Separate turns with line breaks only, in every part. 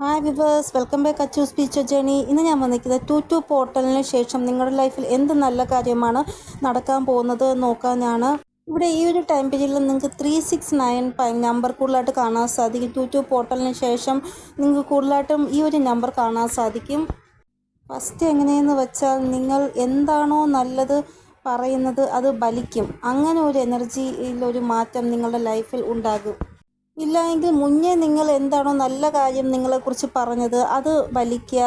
Hi viewers welcome back Achu speech journey ഇന്ന് ഞാൻ വന്നിരിക്കുന്നത് ടു ടു പോർട്ടലിന് ശേഷം നിങ്ങളുടെ ലൈഫിൽ എന്ത് നല്ല കാര്യമാണ് നടക്കാൻ പോകുന്നത് നോക്കാനാണ്. ഇവിടെ ഈ ഒരു ടൈം പീരീഡിൽ നിങ്ങൾക്ക് ത്രീ സിക്സ് നയൻ നമ്പർ കൂടുതലായിട്ട് കാണാൻ സാധിക്കും. ടു ടു പോർട്ടലിന് ശേഷം നിങ്ങൾക്ക് കൂടുതലായിട്ടും ഈ ഒരു നമ്പർ കാണാൻ സാധിക്കും. ഫസ്റ്റ് എങ്ങനെയെന്ന് വെച്ചാൽ നിങ്ങൾ എന്താണോ നല്ലത് പറയുന്നത് അത് ബലിക്കും അങ്ങനെ ഒരു എനർജിയിലൊരു മാറ്റം നിങ്ങളുടെ ലൈഫിൽ ഉണ്ടാകും. ഇല്ല എങ്കിൽ മുന്നേ നിങ്ങൾ എന്താണോ നല്ല കാര്യം നിങ്ങളെക്കുറിച്ച് പറഞ്ഞത് അത് വലിക്കുക.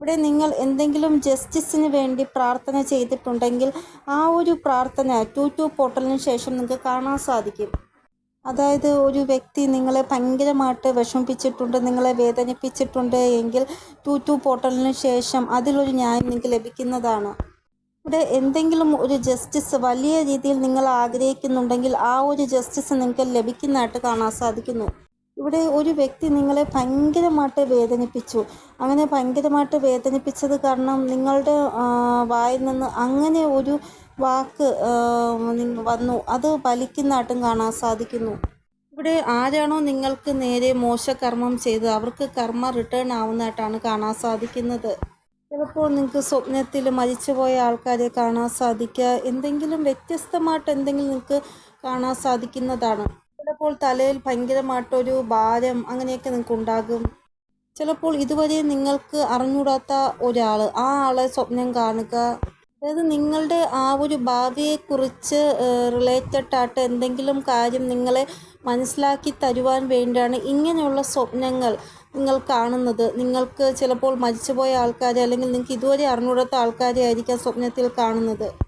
ഇവിടെ നിങ്ങൾ എന്തെങ്കിലും ജസ്റ്റിസിന് വേണ്ടി പ്രാർത്ഥന ചെയ്തിട്ടുണ്ടെങ്കിൽ ആ ഒരു പ്രാർത്ഥന ടു ടു പോർട്ടലിന് ശേഷം നിങ്ങൾക്ക് കാണാൻ സാധിക്കും. അതായത് ഒരു വ്യക്തി നിങ്ങളെ ഭയങ്കരമായിട്ട് വിഷമിപ്പിച്ചിട്ടുണ്ട് നിങ്ങളെ വേദനിപ്പിച്ചിട്ടുണ്ട് എങ്കിൽ ടു ടു പോർട്ടലിന് ശേഷം അതിലൊരു ന്യായം നിങ്ങൾക്ക് ലഭിക്കുന്നതാണ്. ഇവിടെ എന്തെങ്കിലും ഒരു ജസ്റ്റിസ് വലിയ രീതിയിൽ നിങ്ങൾ ആഗ്രഹിക്കുന്നുണ്ടെങ്കിൽ ആ ഒരു ജസ്റ്റിസ് നിങ്ങൾക്ക് ലഭിക്കുന്നതായിട്ട് കാണാൻ സാധിക്കുന്നു. ഇവിടെ ഒരു വ്യക്തി നിങ്ങളെ ഭയങ്കരമായിട്ട് വേദനിപ്പിച്ചു. അങ്ങനെ ഭയങ്കരമായിട്ട് വേദനിപ്പിച്ചത് കാരണം നിങ്ങളുടെ വായിൽ നിന്ന് അങ്ങനെ ഒരു വാക്ക് വന്നു. അത് ഫലിക്കുന്നതായിട്ടും കാണാൻ സാധിക്കുന്നു. ഇവിടെ ആരാണോ നിങ്ങൾക്ക് നേരെ മോശകർമ്മം ചെയ്തത് അവർക്ക് കർമ്മ റിട്ടേൺ ആവുന്നതായിട്ടാണ് കാണാൻ സാധിക്കുന്നത്. ചിലപ്പോൾ നിങ്ങൾക്ക് സ്വപ്നത്തിൽ മരിച്ചുപോയ ആൾക്കാരെ കാണാൻ സാധിക്കുക. എന്തെങ്കിലും വ്യത്യസ്തമായിട്ട് എന്തെങ്കിലും നിങ്ങൾക്ക് കാണാൻ സാധിക്കുന്നതാണ്. ചിലപ്പോൾ തലയിൽ ഭയങ്കരമായിട്ടൊരു ഭാരം അങ്ങനെയൊക്കെ നിങ്ങൾക്ക് ഉണ്ടാകും. ചിലപ്പോൾ ഇതുവരെ നിങ്ങൾക്ക് അറിഞ്ഞൂടാത്ത ഒരാൾ ആ ആളെ സ്വപ്നം കാണുക. അതായത് നിങ്ങളുടെ ആ ഒരു ഭാവിയെക്കുറിച്ച് റിലേറ്റഡ് ആയിട്ട് എന്തെങ്കിലും കാര്യം നിങ്ങളെ മനസ്സിലാക്കി തരുവാൻ വേണ്ടിയാണ് ഇങ്ങനെയുള്ള സ്വപ്നങ്ങൾ. നിങ്ങൾ കാണുന്നത്. നിങ്ങൾക്ക് ചിലപ്പോൾ മരിച്ചുപോയ ആൾക്കാരെ അല്ലെങ്കിൽ നിങ്ങൾക്ക് ഇതുവരെ അറിഞ്ഞുകൂടാത്ത ആൾക്കാരെ ആയിരിക്കാം സ്വപ്നത്തിൽ കാണുന്നത്.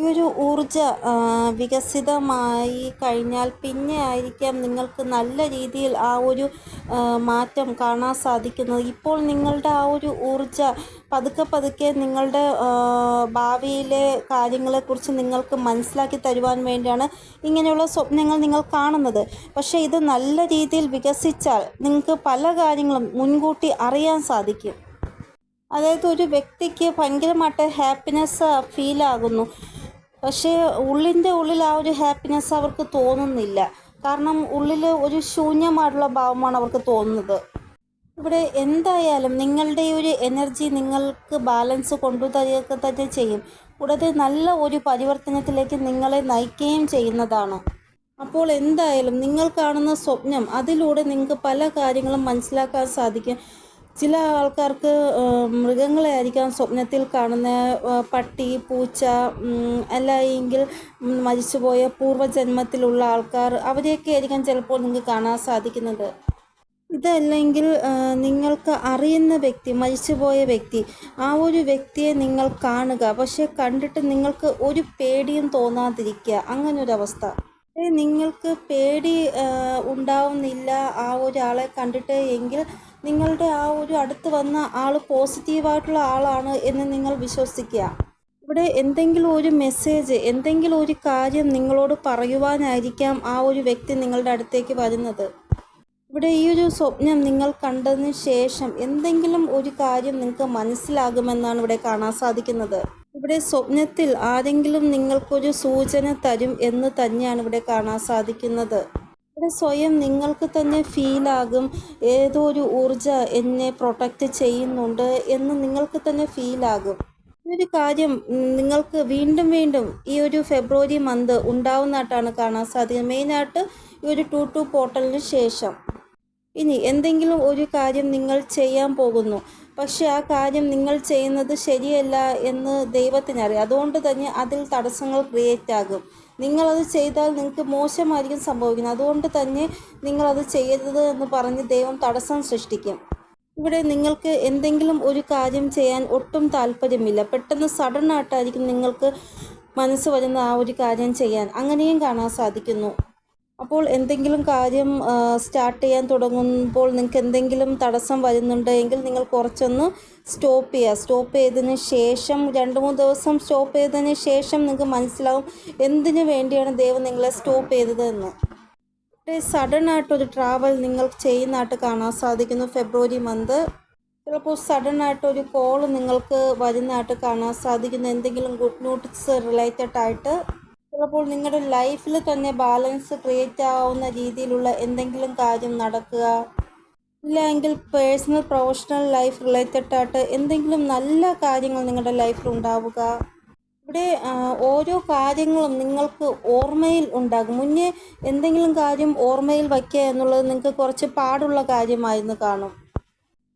ഈ ഒരു ഊർജ വികസിതമായി കഴിഞ്ഞാൽ പിന്നെ ആയിരിക്കാം നിങ്ങൾക്ക് നല്ല രീതിയിൽ ആ ഒരു മാറ്റം കാണാൻ സാധിക്കുന്നത്. ഇപ്പോൾ നിങ്ങളുടെ ആ ഒരു ഊർജ പതുക്കെ പതുക്കെ നിങ്ങളുടെ ഭാവിയിലെ കാര്യങ്ങളെക്കുറിച്ച് നിങ്ങൾക്ക് മനസ്സിലാക്കി തരുവാൻ വേണ്ടിയാണ് ഇങ്ങനെയുള്ള സ്വപ്നങ്ങൾ നിങ്ങൾ കാണുന്നത്. പക്ഷേ ഇത് നല്ല രീതിയിൽ വികസിച്ചാൽ നിങ്ങൾക്ക് പല കാര്യങ്ങളും മുൻകൂട്ടി അറിയാൻ സാധിക്കും. അതായത് ഒരു വ്യക്തിക്ക് ഭയങ്കരമായിട്ട് ഹാപ്പിനെസ് ഫീൽ ആകുന്നു. പക്ഷേ ഉള്ളിന്റെ ഉള്ളിൽ ആ ഒരു ഹാപ്പിനെസ് അവർക്ക് തോന്നുന്നില്ല. കാരണം ഉള്ളിൽ ഒരു ശൂന്യമായിട്ടുള്ള ഭാവമാണ് അവർക്ക് തോന്നുന്നത്. ഇവിടെ എന്തായാലും നിങ്ങളുടെ ഒരു എനർജി നിങ്ങൾക്ക് ബാലൻസ് കൊണ്ടുതരിക തന്നെ ചെയ്യും. കൂടാതെ നല്ല ഒരു പരിവർത്തനത്തിലേക്ക് നിങ്ങളെ നയിക്കുകയും ചെയ്യുന്നതാണ്. അപ്പോൾ എന്തായാലും നിങ്ങൾ കാണുന്ന സ്വപ്നം അതിലൂടെ നിങ്ങൾക്ക് പല കാര്യങ്ങളും മനസ്സിലാക്കാൻ സാധിക്കും. ചില ആൾക്കാർക്ക് മൃഗങ്ങളെ ആയിരിക്കാം സ്വപ്നത്തിൽ കാണുന്ന പട്ടി പൂച്ച അല്ല എങ്കിൽ മരിച്ചുപോയ പൂർവജന്മത്തിലുള്ള ആൾക്കാർ അവരെയൊക്കെ ആയിരിക്കാം ചിലപ്പോൾ നിങ്ങൾക്ക് കാണാൻ സാധിക്കുന്നത്. ഇതല്ലെങ്കിൽ നിങ്ങൾക്ക് അറിയുന്ന വ്യക്തി മരിച്ചുപോയ വ്യക്തി ആ ഒരു വ്യക്തിയെ നിങ്ങൾ കാണുക. പക്ഷെ കണ്ടിട്ട് നിങ്ങൾക്ക് ഒരു പേടിയും തോന്നാതിരിക്കുക. അങ്ങനൊരവസ്ഥ. നിങ്ങൾക്ക് പേടി ഉണ്ടാവുന്നില്ല ആ ഒരാളെ കണ്ടിട്ട് എങ്കിൽ നിങ്ങളുടെ ആ ഒരു അടുത്ത് വന്ന ആൾ പോസിറ്റീവായിട്ടുള്ള ആളാണ് എന്ന് നിങ്ങൾ വിശ്വസിക്കുക. ഇവിടെ എന്തെങ്കിലും ഒരു മെസ്സേജ് എന്തെങ്കിലും ഒരു കാര്യം നിങ്ങളോട് പറയുവാനായിരിക്കാം ആ ഒരു വ്യക്തി നിങ്ങളുടെ അടുത്തേക്ക് വരുന്നത്. ഇവിടെ ഈ ഒരു സ്വപ്നം നിങ്ങൾ കണ്ടതിന് ശേഷം എന്തെങ്കിലും ഒരു കാര്യം നിങ്ങൾക്ക് മനസ്സിലാകുമെന്നാണ് ഇവിടെ കാണാൻ സാധിക്കുന്നത്. ഇവിടെ സ്വപ്നത്തിൽ ആരെങ്കിലും നിങ്ങൾക്കൊരു സൂചന തരും എന്ന് തന്നെയാണ് ഇവിടെ കാണാൻ സാധിക്കുന്നത്. ഇവിടെ സ്വയം നിങ്ങൾക്ക് തന്നെ ഫീലാകും ഏതോ ഒരു ഊർജ എന്നെ പ്രൊട്ടക്റ്റ് ചെയ്യുന്നുണ്ട് എന്ന് നിങ്ങൾക്ക് തന്നെ ഫീലാകും ഒരു കാര്യം നിങ്ങൾക്ക് വീണ്ടും വീണ്ടും ഈ ഒരു ഫെബ്രുവരി മന്ത് ഉണ്ടാവുന്നതായിട്ടാണ് കാണാൻ സാധിക്കുന്നത്. മെയിനായിട്ട് ഈ ഒരു ടു ടു പോർട്ടലിന് ശേഷം. ഇനി എന്തെങ്കിലും ഒരു കാര്യം നിങ്ങൾ ചെയ്യാൻ പോകുന്നു. പക്ഷെ ആ കാര്യം നിങ്ങൾ ചെയ്യുന്നത് ശരിയല്ല എന്ന് ദൈവത്തിനറിയാം. അതുകൊണ്ട് തന്നെ അതിൽ തടസ്സങ്ങൾ ക്രിയേറ്റ് ആകും. നിങ്ങളത് ചെയ്താൽ നിങ്ങൾക്ക് മോശമായിരിക്കും സംഭവിക്കുന്നത്. അതുകൊണ്ട് തന്നെ നിങ്ങളത് ചെയ്യരുത് എന്ന് പറഞ്ഞ് ദൈവം തടസ്സം സൃഷ്ടിക്കും. ഇവിടെ നിങ്ങൾക്ക് എന്തെങ്കിലും ഒരു കാര്യം ചെയ്യാൻ ഒട്ടും താല്പര്യമില്ല. പെട്ടെന്ന് സഡൻ ആയിട്ടായിരിക്കും നിങ്ങൾക്ക് മനസ്സ് വരുന്ന ആ ഒരു കാര്യം ചെയ്യാൻ. അങ്ങനെയും കാണാൻ സാധിക്കുന്നു. അപ്പോൾ എന്തെങ്കിലും കാര്യം സ്റ്റാർട്ട് ചെയ്യാൻ തുടങ്ങുമ്പോൾ നിങ്ങൾക്ക് എന്തെങ്കിലും തടസ്സം വരുന്നുണ്ടെങ്കിൽ നിങ്ങൾ കുറച്ചൊന്ന് സ്റ്റോപ്പ് ചെയ്യുക. സ്റ്റോപ്പ് ചെയ്തതിന് ശേഷം രണ്ട് മൂന്ന് ദിവസം സ്റ്റോപ്പ് ചെയ്തതിന് ശേഷം നിങ്ങൾക്ക് മനസ്സിലാവും എന്തിനു വേണ്ടിയാണ് ദൈവം നിങ്ങളെ സ്റ്റോപ്പ് ചെയ്തതെന്ന് സഡൻ ആയിട്ടൊരു ട്രാവൽ നിങ്ങൾ ചെയ്യുന്നതായിട്ട് കാണാൻ സാധിക്കുന്നു ഫെബ്രുവരി മന്ത് ചിലപ്പോൾ സഡൻ ആയിട്ടൊരു കോൾ നിങ്ങൾക്ക് വരുന്നതായിട്ട് കാണാൻ സാധിക്കുന്നു. എന്തെങ്കിലും ഗുഡ് ന്യൂസ് റിലേറ്റഡ് ആയിട്ട് ചിലപ്പോൾ നിങ്ങളുടെ ലൈഫിൽ തന്നെ ബാലൻസ് ക്രിയേറ്റ് ആവുന്ന രീതിയിലുള്ള എന്തെങ്കിലും കാര്യം നടക്കുക. ഇല്ലെങ്കിൽ പേഴ്സണൽ പ്രൊഫഷണൽ ലൈഫ് റിലേറ്റഡ് ആയിട്ട് എന്തെങ്കിലും നല്ല കാര്യങ്ങൾ നിങ്ങളുടെ ലൈഫിൽ ഉണ്ടാവുക. ഇവിടെ ഓരോ കാര്യങ്ങളും നിങ്ങൾക്ക് ഓർമ്മയിൽ ഉണ്ടാകും. മുന്നേ എന്തെങ്കിലും കാര്യം ഓർമ്മയിൽ വയ്ക്കുക എന്നുള്ളത് നിങ്ങൾക്ക് കുറച്ച് പാടുള്ള കാര്യമായിരുന്നു കാണും.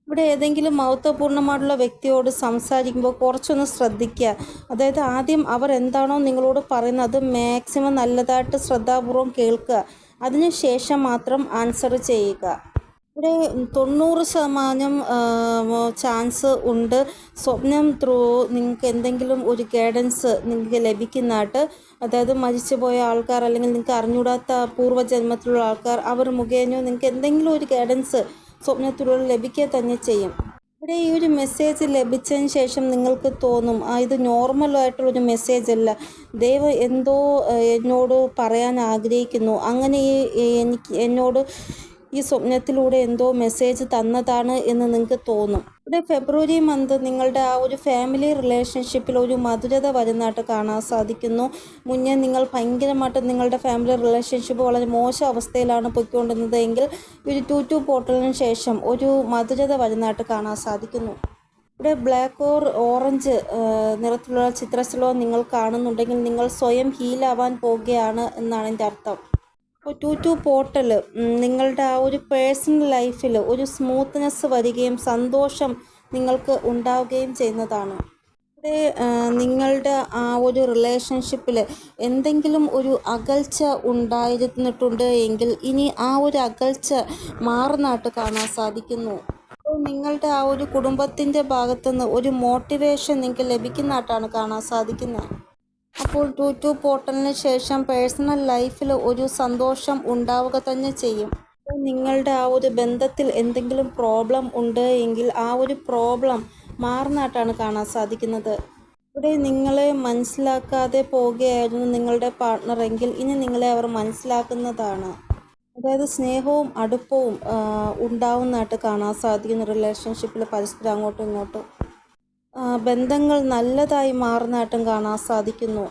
ഇവിടെ ഏതെങ്കിലും മഹത്വപൂർണമായിട്ടുള്ള വ്യക്തിയോട് സംസാരിക്കുമ്പോൾ കുറച്ചൊന്ന് ശ്രദ്ധിക്കുക. അതായത് ആദ്യം അവർ എന്താണോ നിങ്ങളോട് പറയുന്നത് അത് മാക്സിമം നല്ലതായിട്ട് ശ്രദ്ധാപൂർവം കേൾക്കുക. അതിനുശേഷം മാത്രം ആൻസർ ചെയ്യുക. ഇവിടെ തൊണ്ണൂറ് ശതമാനം ചാൻസ് ഉണ്ട്. സ്വപ്നം ത്രൂ നിങ്ങൾക്ക് എന്തെങ്കിലും ഒരു ഗൈഡൻസ് നിങ്ങൾക്ക് ലഭിക്കുന്നതായിട്ട്. അതായത് മരിച്ചുപോയ ആൾക്കാർ അല്ലെങ്കിൽ നിങ്ങൾക്ക് അറിഞ്ഞൂടാത്ത പൂർവജന്മത്തിലുള്ള ആൾക്കാർ അവർ മുഖേനയോ നിങ്ങൾക്ക് എന്തെങ്കിലും ഒരു ഗൈഡൻസ് സ്വപ്നത്തിലൂടെ ലഭിക്കുക തന്നെ ചെയ്യും. ഇവിടെ ഈ ഒരു മെസ്സേജ് ലഭിച്ചതിന് ശേഷം നിങ്ങൾക്ക് തോന്നും ഇത് നോർമലായിട്ടുള്ളൊരു മെസ്സേജ് അല്ല. ദൈവം എന്തോ എന്നോട് പറയാൻ ആഗ്രഹിക്കുന്നു. അങ്ങനെ ഈ എനിക്ക് എന്നോട് ഈ സ്വപ്നത്തിലൂടെ എന്തോ മെസ്സേജ് തന്നതാണ് എന്ന് നിങ്ങൾക്ക് തോന്നും. ഇവിടെ ഫെബ്രുവരി മന്ത് നിങ്ങളുടെ ആ ഒരു ഫാമിലി റിലേഷൻഷിപ്പിൽ ഒരു മധുരത വരുന്നതായിട്ട് കാണാൻ സാധിക്കുന്നു. മുന്നേ നിങ്ങൾ ഭയങ്കരമായിട്ട് നിങ്ങളുടെ ഫാമിലി റിലേഷൻഷിപ്പ് വളരെ മോശം അവസ്ഥയിലാണ് പൊയ്ക്കൊണ്ടിരുന്നത് എങ്കിൽ ഒരു ടു ടു പോർട്ടലിന് ശേഷം ഒരു മധുരത വരുന്നതായിട്ട് കാണാൻ സാധിക്കുന്നു. ഇവിടെ ബ്ലാക്ക് ഓർ ഓറഞ്ച് നിറത്തിലുള്ള ചിത്രശലോ നിങ്ങൾ കാണുന്നുണ്ടെങ്കിൽ നിങ്ങൾ സ്വയം ഹീലാവാൻ പോവുകയാണ് എന്നാണ് എന്റെ അർത്ഥം. ടു ടു പോർട്ടൽ നിങ്ങളുടെ ആ ഒരു പേഴ്സണൽ ലൈഫിൽ ഒരു സ്മൂത്ത്നെസ് വരികയും സന്തോഷം നിങ്ങൾക്ക് ഉണ്ടാവുകയും ചെയ്യുന്നതാണ്. ഇവിടെ നിങ്ങളുടെ ആ ഒരു റിലേഷൻഷിപ്പിൽ എന്തെങ്കിലും ഒരു അകൽച്ച ഉണ്ടായിരുന്നിട്ടുണ്ട് എങ്കിൽ ഇനി ആ ഒരു അകൽച്ച മാറുന്നതായിട്ട് കാണാൻ സാധിക്കുന്നു. നിങ്ങളുടെ ആ ഒരു കുടുംബത്തിന്റെ ഭാഗത്തുനിന്ന് ഒരു മോട്ടിവേഷൻ നിങ്ങൾക്ക് ലഭിക്കുന്നതായിട്ടാണ് കാണാൻ സാധിക്കുന്നത്. അപ്പോൾ ടു ടു പോർട്ടലിന് ശേഷം പേഴ്സണൽ ലൈഫിൽ ഒരു സന്തോഷം ഉണ്ടാവുക തന്നെ ചെയ്യും. നിങ്ങളുടെ ആ ഒരു ബന്ധത്തിൽ എന്തെങ്കിലും പ്രോബ്ലം ഉണ്ട് എങ്കിൽ ആ ഒരു പ്രോബ്ലം മാറുന്നതായിട്ടാണ് കാണാൻ സാധിക്കുന്നത്. ഇവിടെ നിങ്ങളെ മനസ്സിലാക്കാതെ പോവുകയായിരുന്നു നിങ്ങളുടെ പാർട്ട്ണർ എങ്കിൽ ഇനി നിങ്ങളെ അവർ മനസ്സിലാക്കുന്നതാണ്. അതായത് സ്നേഹവും അടുപ്പവും ഉണ്ടാവുന്നതായിട്ട് കാണാൻ സാധിക്കുന്ന റിലേഷൻഷിപ്പിൽ പരസ്പരം അങ്ങോട്ടും ഇങ്ങോട്ടും. ബന്ധങ്ങൾ നല്ലതായി മാറുന്നതായിട്ടും കാണാൻ സാധിക്കുന്നു.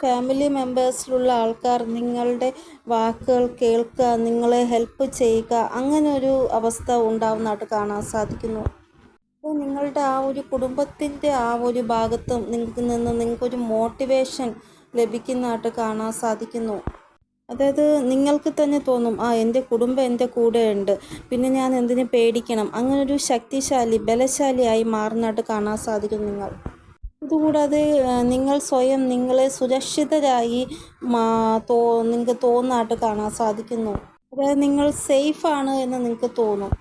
ഫാമിലി മെമ്പേഴ്സിലുള്ള ആൾക്കാർ നിങ്ങളുടെ വാക്കുകൾ കേൾക്കുക നിങ്ങളെ ഹെൽപ്പ് ചെയ്യുക അങ്ങനെ ഒരു അവസ്ഥ ഉണ്ടാവുന്നതായിട്ട് കാണാൻ സാധിക്കുന്നു. അപ്പോൾ നിങ്ങളുടെ ആ ഒരു കുടുംബത്തിന്റെ ആ ഒരു ഭാഗത്തും നിങ്ങൾക്ക് നിന്ന് നിങ്ങൾക്കൊരു മോട്ടിവേഷൻ ലഭിക്കുന്നതായിട്ട് കാണാൻ സാധിക്കുന്നു. അതായത് നിങ്ങൾക്ക് തന്നെ തോന്നും ആ എന്റെ കുടുംബം എന്റെ കൂടെയുണ്ട്. പിന്നെ ഞാൻ എന്തിനു പേടിക്കണം? അങ്ങനൊരു ശക്തിശാലി ബലശാലിയായി മാറുന്നതായിട്ട് കാണാൻ സാധിക്കും നിങ്ങൾ. ഇതുകൂടാതെ നിങ്ങൾ സ്വയം നിങ്ങളെ സുരക്ഷിതരായി മാ തോ നിങ്ങൾക്ക് തോന്നാട്ട് കാണാൻ സാധിക്കുന്നു. അതായത് നിങ്ങൾ സേഫാണ് എന്ന് നിങ്ങൾക്ക് തോന്നും.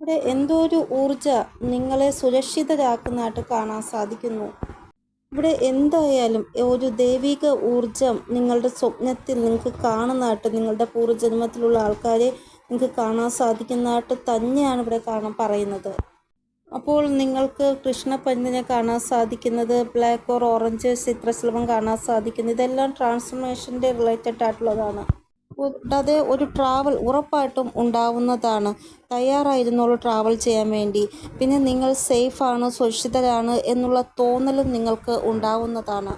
ഇവിടെ എന്തോ ഒരു ഊർജ നിങ്ങളെ സുരക്ഷിതരാക്കുന്നതായിട്ട് കാണാൻ സാധിക്കുന്നു. ഇവിടെ എന്തായാലും ഒരു ദൈവിക ഊർജം നിങ്ങളുടെ സ്വപ്നത്തിൽ നിങ്ങൾക്ക് കാണുന്നതായിട്ട് നിങ്ങളുടെ പൂർവജന്മത്തിലുള്ള ആൾക്കാരെ നിങ്ങൾക്ക് കാണാൻ സാധിക്കുന്നതായിട്ട് തന്നെയാണ് ഇവിടെ കാണാൻ പറയുന്നത്. അപ്പോൾ നിങ്ങൾക്ക് കൃഷ്ണപന്തിനെ കാണാൻ സാധിക്കുന്നത് ബ്ലാക്ക് ഓർ ഓറഞ്ച് ചിത്രശലഭം കാണാൻ സാധിക്കുന്നത് ഇതെല്ലാം ട്രാൻസ്ഫോർമേഷന്റെ റിലേറ്റഡ് ആയിട്ടുള്ളതാണ്. കൂടാതെ ഒരു ട്രാവൽ ഉറപ്പായിട്ടും ഉണ്ടാവുന്നതാണ്. തയ്യാറായിരുന്നോളൂ ട്രാവൽ ചെയ്യാൻ വേണ്ടി. പിന്നെ നിങ്ങൾ സേഫാണ് സുരക്ഷിതരാണ് എന്നുള്ള തോന്നലും നിങ്ങൾക്ക് ഉണ്ടാവുന്നതാണ്.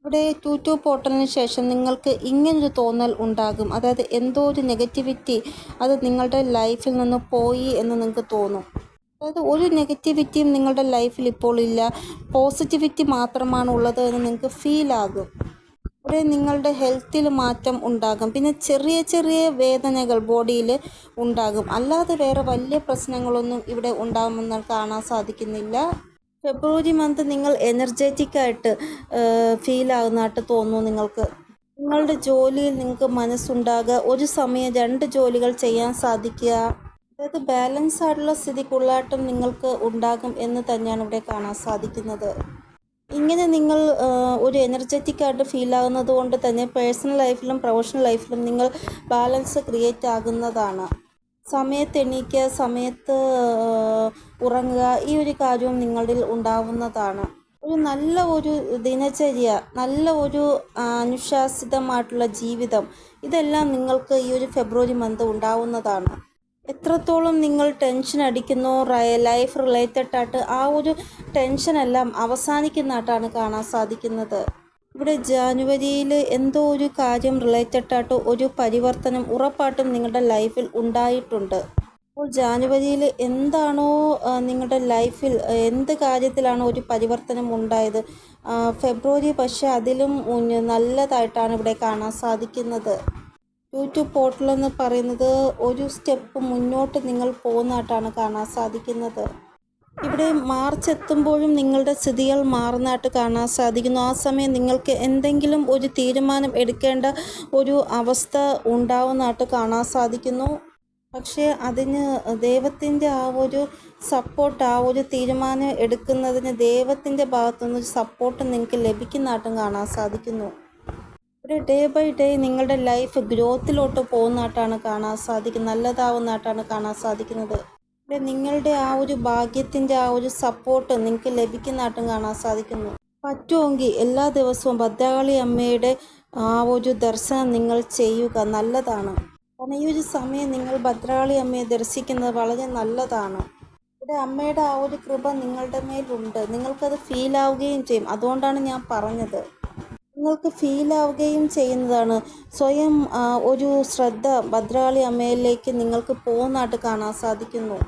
ഇവിടെ ടു ടു പോർട്ടലിന് ശേഷം നിങ്ങൾക്ക് ഇങ്ങനൊരു തോന്നൽ ഉണ്ടാകും. അതായത് എന്തോ ഒരു നെഗറ്റിവിറ്റി അത് നിങ്ങളുടെ ലൈഫിൽ നിന്ന് പോയി എന്ന് നിങ്ങൾക്ക് തോന്നും. അതായത് ഒരു നെഗറ്റിവിറ്റിയും നിങ്ങളുടെ ലൈഫിൽ ഇപ്പോൾ ഇല്ല. പോസിറ്റിവിറ്റി മാത്രമാണ് ഉള്ളത് എന്ന് നിങ്ങൾക്ക് ഫീൽ ഇവിടെ നിങ്ങളുടെ ഹെൽത്തിൽ മാറ്റം ഉണ്ടാകും. പിന്നെ ചെറിയ ചെറിയ വേദനകൾ ബോഡിയിൽ ഉണ്ടാകും. അല്ലാതെ വേറെ വലിയ പ്രശ്നങ്ങളൊന്നും ഇവിടെ ഉണ്ടാകുമെന്ന് കാണാൻ സാധിക്കുന്നില്ല. ഫെബ്രുവരി മന്ത് നിങ്ങൾ എനർജറ്റിക് ആയിട്ട് ഫീൽ ആകുന്നതായിട്ട് തോന്നുന്നു നിങ്ങൾക്ക്. നിങ്ങളുടെ ജോലിയിൽ നിങ്ങൾക്ക് മനസ്സുണ്ടാകുക. ഒരു സമയം രണ്ട് ജോലികൾ ചെയ്യാൻ സാധിക്കുക. അതായത് ബാലൻസ് ആയിട്ടുള്ള സ്ഥിതിക്കുള്ളതായിട്ടും നിങ്ങൾക്ക് ഉണ്ടാകും എന്ന് തന്നെയാണ് ഇവിടെ കാണാൻ സാധിക്കുന്നത്. ഇങ്ങനെ നിങ്ങൾ ഒരു എനർജറ്റിക് ആയിട്ട് ഫീൽ ആകുന്നത് കൊണ്ട് തന്നെ പേഴ്സണൽ ലൈഫിലും പ്രൊഫഷണൽ ലൈഫിലും നിങ്ങൾ ബാലൻസ് ക്രിയേറ്റ് ആകുന്നതാണ്. സമയത്ത് എണീക്കുക സമയത്ത് ഉറങ്ങുക ഈ ഒരു കാര്യവും നിങ്ങളിൽ ഉണ്ടാവുന്നതാണ്. ഒരു നല്ല ഒരു ദിനചര്യ നല്ല ഒരു അനുശാസിതമായിട്ടുള്ള ജീവിതം ഇതെല്ലാം നിങ്ങൾക്ക് ഈ ഒരു ഫെബ്രുവരി മന്ത് ഉണ്ടാവുന്നതാണ്. എത്രത്തോളം നിങ്ങൾ ടെൻഷൻ അടിക്കുന്നോ? ലൈഫ് റിലേറ്റഡ് ആയിട്ട് ആ ഒരു ടെൻഷനെല്ലാം അവസാനിക്കുന്നതായിട്ടാണ് കാണാൻ സാധിക്കുന്നത്. ഇവിടെ ജാനുവരിയിൽ എന്തോ ഒരു കാര്യം റിലേറ്റഡ് ആയിട്ട് ഒരു പരിവർത്തനം ഉറപ്പായിട്ടും നിങ്ങളുടെ ലൈഫിൽ ഉണ്ടായിട്ടുണ്ട്. അപ്പോൾ ജാനുവരിയിൽ എന്താണോ നിങ്ങളുടെ ലൈഫിൽ എന്ത് കാര്യത്തിലാണോ ഒരു പരിവർത്തനം ഉണ്ടായത്? ഫെബ്രുവരി പക്ഷേ അതിലും നല്ലതായിട്ടാണ് ഇവിടെ കാണാൻ സാധിക്കുന്നത്. യൂട്യൂബ് പോർട്ടൽ എന്ന് പറയുന്നത് ഒരു സ്റ്റെപ്പ് മുന്നോട്ട് നിങ്ങൾ പോകുന്നതായിട്ടാണ് കാണാൻ സാധിക്കുന്നത്. ഇവിടെ മാർച്ച് എത്തുമ്പോഴും നിങ്ങളുടെ സ്ഥിതികൾ മാറുന്നതായിട്ട് കാണാൻ സാധിക്കുന്നു. ആ സമയം നിങ്ങൾക്ക് എന്തെങ്കിലും ഒരു തീരുമാനം എടുക്കേണ്ട ഒരു അവസ്ഥ ഉണ്ടാവുന്നതായിട്ട് കാണാൻ സാധിക്കുന്നു. പക്ഷേ അതിന് ദൈവത്തിന്റെ ആ ഒരു സപ്പോർട്ട് ആ ഒരു തീരുമാനം എടുക്കുന്നതിന് ദൈവത്തിന്റെ ഭാഗത്തുനിന്ന് സപ്പോർട്ട് നിങ്ങൾക്ക് ലഭിക്കുന്നതായിട്ടും കാണാൻ സാധിക്കുന്നു. ഒരു ഡേ ബൈ ഡേ നിങ്ങളുടെ ലൈഫ് ഗ്രോത്തിലോട്ട് പോകുന്നതായിട്ടാണ് കാണാൻ സാധിക്കുന്നത് നല്ലതാവുന്നതായിട്ടാണ് കാണാൻ സാധിക്കുന്നത്. ഇവിടെ നിങ്ങളുടെ ആ ഒരു ഭാഗ്യത്തിന്റെ ആ ഒരു സപ്പോർട്ട് നിങ്ങൾക്ക് ലഭിക്കുന്നതായിട്ടും കാണാൻ സാധിക്കുന്നു. പറ്റുമെങ്കിൽ എല്ലാ ദിവസവും ഭദ്രകാളി അമ്മയുടെ ആ ഒരു ദർശനം നിങ്ങൾ ചെയ്യുക നല്ലതാണ്. കാരണം ഈ ഒരു സമയം നിങ്ങൾ ഭദ്രകാളി അമ്മയെ ദർശിക്കുന്നത് വളരെ നല്ലതാണ്. ഇവിടെ അമ്മയുടെ ആ ഒരു കൃപ നിങ്ങളുടെ മേലുണ്ട്. നിങ്ങൾക്കത് ഫീൽ ആവുകയും ചെയ്യും. അതുകൊണ്ടാണ് ഞാൻ പറഞ്ഞത്. നിങ്ങൾക്ക് ഫീൽ ആവുകയും ചെയ്യുന്നതാണ്. സ്വയം ഒരു ശ്രദ്ധ ഭദ്രകാളി അമ്മയിലേക്ക് നിങ്ങൾക്ക് പോകുന്നതായിട്ട് കാണാൻ സാധിക്കുന്നു.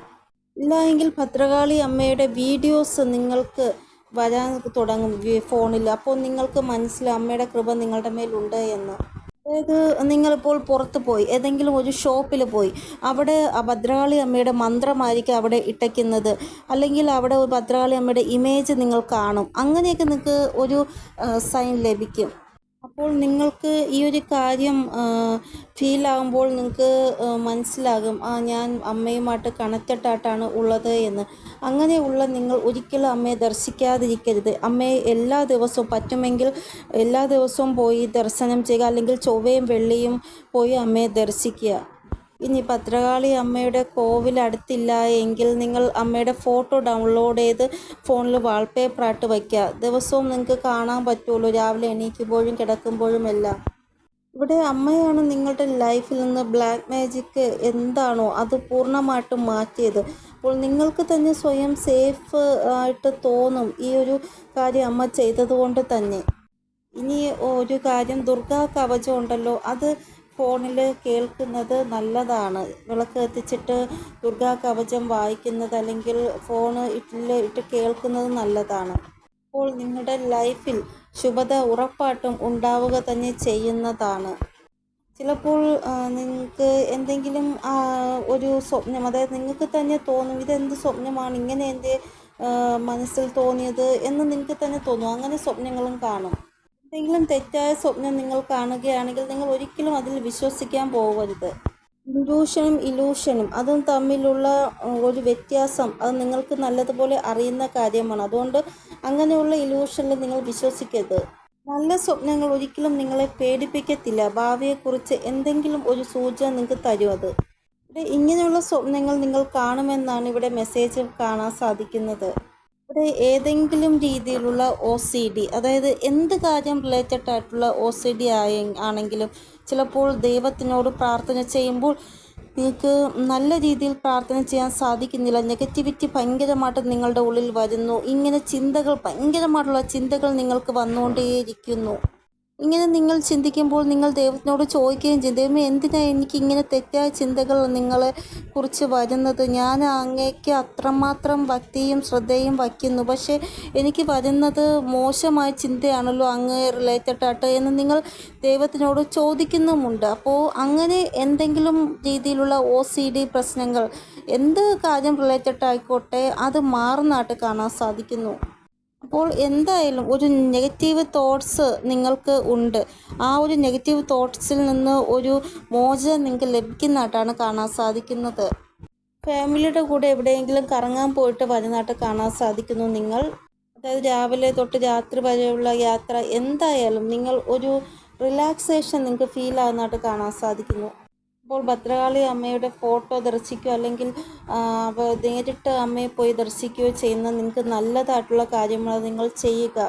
ഇല്ല എങ്കിൽ ഭദ്രകാളി അമ്മയുടെ വീഡിയോസ് നിങ്ങൾക്ക് വരാൻ തുടങ്ങും. ഫോണിൽ അപ്പോൾ നിങ്ങൾക്ക് മനസ്സിലാവും അമ്മയുടെ കൃപ നിങ്ങളുടെ മേലുണ്ട് എന്ന്. അതായത് നിങ്ങളിപ്പോൾ പുറത്ത് പോയി ഏതെങ്കിലും ഒരു ഷോപ്പിൽ പോയി അവിടെ ആ ഭദ്രകാളി അമ്മയുടെ മന്ത്രമായിരിക്കും അവിടെ ഇട്ടയ്ക്കുന്നത്. അല്ലെങ്കിൽ അവിടെ ഭദ്രകാളി അമ്മയുടെ ഇമേജ് നിങ്ങൾ കാണും. അങ്ങനെയൊക്കെ നിങ്ങൾക്ക് ഒരു സൈൻ ലഭിക്കും. അപ്പോൾ നിങ്ങൾക്ക് ഈ ഒരു കാര്യം ഫീൽ ആകുമ്പോൾ നിങ്ങൾക്ക് മനസ്സിലാകും. ആ ഞാൻ അമ്മയുമായിട്ട് കണക്റ്റഡ് ആയിട്ടാണ് ഉള്ളത് എന്ന്. അങ്ങനെയുള്ള നിങ്ങൾ ഒരിക്കലും അമ്മയെ ദർശിക്കാതിരിക്കരുത്. അമ്മയെ എല്ലാ ദിവസവും പറ്റുമെങ്കിൽ എല്ലാ ദിവസവും പോയി ദർശനം ചെയ്യുക. അല്ലെങ്കിൽ ചൊവ്വയും വെള്ളിയും പോയി അമ്മയെ ദർശിക്കുക. ഇനി ഭദ്രകാളി അമ്മയുടെ കോവിൽ അടുത്തില്ല എങ്കിൽ നിങ്ങൾ അമ്മയുടെ ഫോട്ടോ ഡൗൺലോഡ് ചെയ്ത് ഫോണിൽ വാൾപേപ്പറായിട്ട് വയ്ക്കുക. ദിവസവും നിങ്ങൾക്ക് കാണാൻ പറ്റുള്ളൂ. രാവിലെ എണീക്കുമ്പോഴും കിടക്കുമ്പോഴും എല്ലാം. ഇവിടെ അമ്മയാണ് നിങ്ങളുടെ ലൈഫിൽ നിന്ന് ബ്ലാക്ക് മാജിക്ക് എന്താണോ അത് പൂർണമായിട്ടും മാറ്റിയത്. അപ്പോൾ നിങ്ങൾക്ക് തന്നെ സ്വയം സേഫ് ആയിട്ട് തോന്നും ഈ ഒരു കാര്യം അമ്മ ചെയ്തതുകൊണ്ട് തന്നെ. ഇനി ഒരു കാര്യം ദുർഗാ കവചം ഉണ്ടല്ലോ അത് ഫോണിൽ കേൾക്കുന്നത് നല്ലതാണ്. വിളക്ക് കത്തിച്ചിട്ട് ദുർഗാ കവചം വായിക്കുന്നത് അല്ലെങ്കിൽ ഫോൺ ഇട്ടിൽ ഇട്ട് കേൾക്കുന്നത് നല്ലതാണ്. അപ്പോൾ നിങ്ങളുടെ ലൈഫിൽ ശുഭത ഉറപ്പായിട്ടും ഉണ്ടാവുക തന്നെ ചെയ്യുന്നതാണ്. ചിലപ്പോൾ നിങ്ങൾക്ക് എന്തെങ്കിലും ഒരു സ്വപ്നം അതായത് നിങ്ങൾക്ക് തന്നെ തോന്നും ഇതെന്ത് സ്വപ്നമാണ് ഇങ്ങനെ എന്റെ മനസ്സിൽ തോന്നിയത് എന്ന് നിങ്ങൾക്ക് തന്നെ തോന്നും. അങ്ങനെ സ്വപ്നങ്ങളും കാണും. എന്തെങ്കിലും തെറ്റായ സ്വപ്നം നിങ്ങൾ കാണുകയാണെങ്കിൽ നിങ്ങൾ ഒരിക്കലും അതിൽ വിശ്വസിക്കാൻ പോകരുത്. ഇൻഡ്യൂഷനും ഇലൂഷനും അതും തമ്മിലുള്ള ഒരു വ്യത്യാസം അത് നിങ്ങൾക്ക് നല്ലതുപോലെ അറിയുന്ന കാര്യമാണ്. അതുകൊണ്ട് അങ്ങനെയുള്ള ഇലൂഷനിൽ നിങ്ങൾ വിശ്വസിക്കരുത്. നല്ല സ്വപ്നങ്ങൾ ഒരിക്കലും നിങ്ങളെ പേടിപ്പിക്കത്തില്ല. ഭാവിയെക്കുറിച്ച് എന്തെങ്കിലും ഒരു സൂചന നിങ്ങൾക്ക് തരും അത്. ഇങ്ങനെയുള്ള സ്വപ്നങ്ങൾ നിങ്ങൾ കാണുമെന്നാണ് ഇവിടെ മെസ്സേജ് കാണാൻ സാധിക്കുന്നത്. ഇവിടെ ഏതെങ്കിലും രീതിയിലുള്ള ഒ സി ഡി അതായത് എന്ത് കാര്യം റിലേറ്റഡ് ആയിട്ടുള്ള ഒ സി ഡി ആയ ആണെങ്കിലും ചിലപ്പോൾ ദൈവത്തിനോട് പ്രാർത്ഥന ചെയ്യുമ്പോൾ നിങ്ങൾക്ക് നല്ല രീതിയിൽ പ്രാർത്ഥന ചെയ്യാൻ സാധിക്കുന്നില്ല. നെഗറ്റിവിറ്റി ഭയങ്കരമായിട്ട് നിങ്ങളുടെ ഉള്ളിൽ വരുന്നു. ഇങ്ങനെ ചിന്തകൾ ഭയങ്കരമായിട്ടുള്ള ചിന്തകൾ നിങ്ങൾക്ക് വന്നുകൊണ്ടേയിരിക്കുന്നു. ഇങ്ങനെ നിങ്ങൾ ചിന്തിക്കുമ്പോൾ നിങ്ങൾ ദൈവത്തിനോട് ചോദിക്കുകയും ചെയ്യും ദൈവമേ എന്തിനാ എനിക്ക് ഇങ്ങനെ തെറ്റായ ചിന്തകൾ നിങ്ങളെ കുറിച്ച് വരുന്നത്? ഞാൻ അങ്ങേക്ക് അത്രമാത്രം ഭക്തിയും ശ്രദ്ധയും വയ്ക്കുന്നു. പക്ഷേ എനിക്ക് വരുന്നത് മോശമായ ചിന്തയാണല്ലോ അങ്ങ് റിലേറ്റഡ് ആയിട്ട് എന്ന് നിങ്ങൾ ദൈവത്തിനോട് ചോദിക്കുന്നുമുണ്ട്. അപ്പോൾ അങ്ങനെ എന്തെങ്കിലും രീതിയിലുള്ള ഒ സി ഡി പ്രശ്നങ്ങൾ എന്ത് കാര്യം റിലേറ്റഡ് ആയിക്കോട്ടെ അത് മാറുന്നതായിട്ട് കാണാൻ സാധിക്കുന്നു. അപ്പോൾ എന്തായാലും ഒരു നെഗറ്റീവ് തോട്ട്സ് നിങ്ങൾക്ക് ഉണ്ട്. ആ ഒരു നെഗറ്റീവ് തോട്ട്സിൽ നിന്ന് ഒരു മോചനം നിങ്ങൾക്ക് ലഭിക്കുന്നതായിട്ടാണ് കാണാൻ സാധിക്കുന്നത്. ഫാമിലിയുടെ കൂടെ എവിടെയെങ്കിലും കറങ്ങാൻ പോയിട്ട് വരുന്നതായിട്ട് കാണാൻ സാധിക്കുന്നു നിങ്ങൾ. അതായത് രാവിലെ തൊട്ട് രാത്രി വരെയുള്ള യാത്ര എന്തായാലും നിങ്ങൾ ഒരു റിലാക്സേഷൻ നിങ്ങൾക്ക് ഫീൽ ആകുന്നതായിട്ട് കാണാൻ സാധിക്കുന്നു. അപ്പോൾ ഭദ്രകാളി അമ്മയുടെ ഫോട്ടോ ദർശിക്കുകയോ അല്ലെങ്കിൽ നേരിട്ട് അമ്മയെ പോയി ദർശിക്കുകയോ ചെയ്യുന്ന നിങ്ങൾക്ക് നല്ലതായിട്ടുള്ള കാര്യങ്ങൾ നിങ്ങൾ ചെയ്യുക.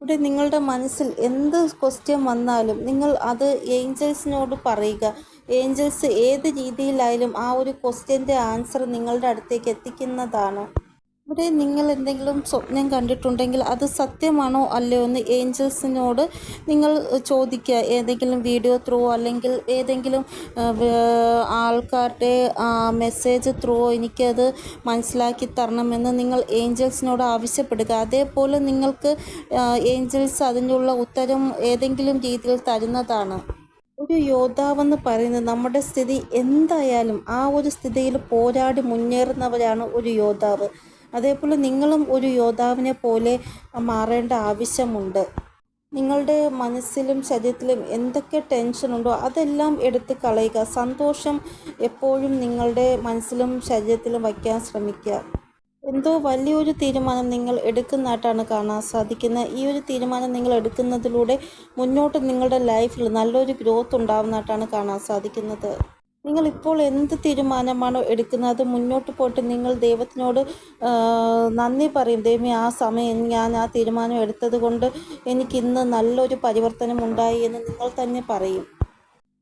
ഇവിടെ നിങ്ങളുടെ മനസ്സിൽ എന്ത് ക്വസ്റ്റ്യൻ വന്നാലും നിങ്ങൾ അത് ഏഞ്ചൽസിനോട് പറയുക. ഏഞ്ചൽസ് ഏത് രീതിയിലായാലും ആ ഒരു ക്വസ്റ്റ്യന്റെ ആൻസർ നിങ്ങളുടെ അടുത്തേക്ക് എത്തിക്കുന്നതാണ്. ഇവിടെ നിങ്ങൾ എന്തെങ്കിലും സ്വപ്നം കണ്ടിട്ടുണ്ടെങ്കിൽ അത് സത്യമാണോ അല്ലയോ എന്ന് ഏഞ്ചൽസിനോട് നിങ്ങൾ ചോദിക്കുക. ഏതെങ്കിലും വീഡിയോ ത്രൂ അല്ലെങ്കിൽ ഏതെങ്കിലും ആൾക്കാരുടെ മെസ്സേജ് ത്രൂ എനിക്കത് മനസ്സിലാക്കി തരണമെന്ന് നിങ്ങൾ ഏഞ്ചൽസിനോട് ആവശ്യപ്പെടുക. അതേപോലെ നിങ്ങൾക്ക് ഏഞ്ചൽസ് അതിനുള്ള ഉത്തരം ഏതെങ്കിലും രീതിയിൽ തരുന്നതാണ്. ഒരു യോദ്ധാവെന്ന് പറയുന്നത് നമ്മുടെ സ്ഥിതി എന്തായാലും ആ ഒരു സ്ഥിതിയിൽ പോരാടി മുന്നേറുന്നവരാണ് ഒരു യോദ്ധാവ്. അതേപോലെ നിങ്ങളും ഒരു യോദ്ധാവിനെ പോലെ മാറേണ്ട ആവശ്യമുണ്ട്. നിങ്ങളുടെ മനസ്സിലും ശരീരത്തിലും എന്തൊക്കെ ടെൻഷനുണ്ടോ അതെല്ലാം എടുത്ത് കളയുക. സന്തോഷം എപ്പോഴും നിങ്ങളുടെ മനസ്സിലും ശരീരത്തിലും വയ്ക്കാൻ ശ്രമിക്കുക. എന്തോ വലിയൊരു തീരുമാനം നിങ്ങൾ എടുക്കുന്നതായിട്ടാണ് കാണാൻ സാധിക്കുന്നത്. ഈ ഒരു തീരുമാനം നിങ്ങൾ എടുക്കുന്നതിലൂടെ മുന്നോട്ട് നിങ്ങളുടെ ലൈഫിൽ നല്ലൊരു ഗ്രോത്ത് ഉണ്ടാവുന്നതായിട്ടാണ് കാണാൻ സാധിക്കുന്നത്. നിങ്ങൾ ഇപ്പോൾ എന്ത് തീരുമാനമാണോ എടുക്കുന്നത്? അത് മുന്നോട്ട് പോയിട്ട് നിങ്ങൾ ദൈവത്തിനോട് നന്ദി പറയും. ദൈവമേ ആ സമയം ഞാൻ ആ തീരുമാനം എടുത്തത് കൊണ്ട് എനിക്ക് ഇന്ന് നല്ലൊരു പരിവർത്തനം ഉണ്ടായി എന്ന് നിങ്ങൾ തന്നെ പറയും.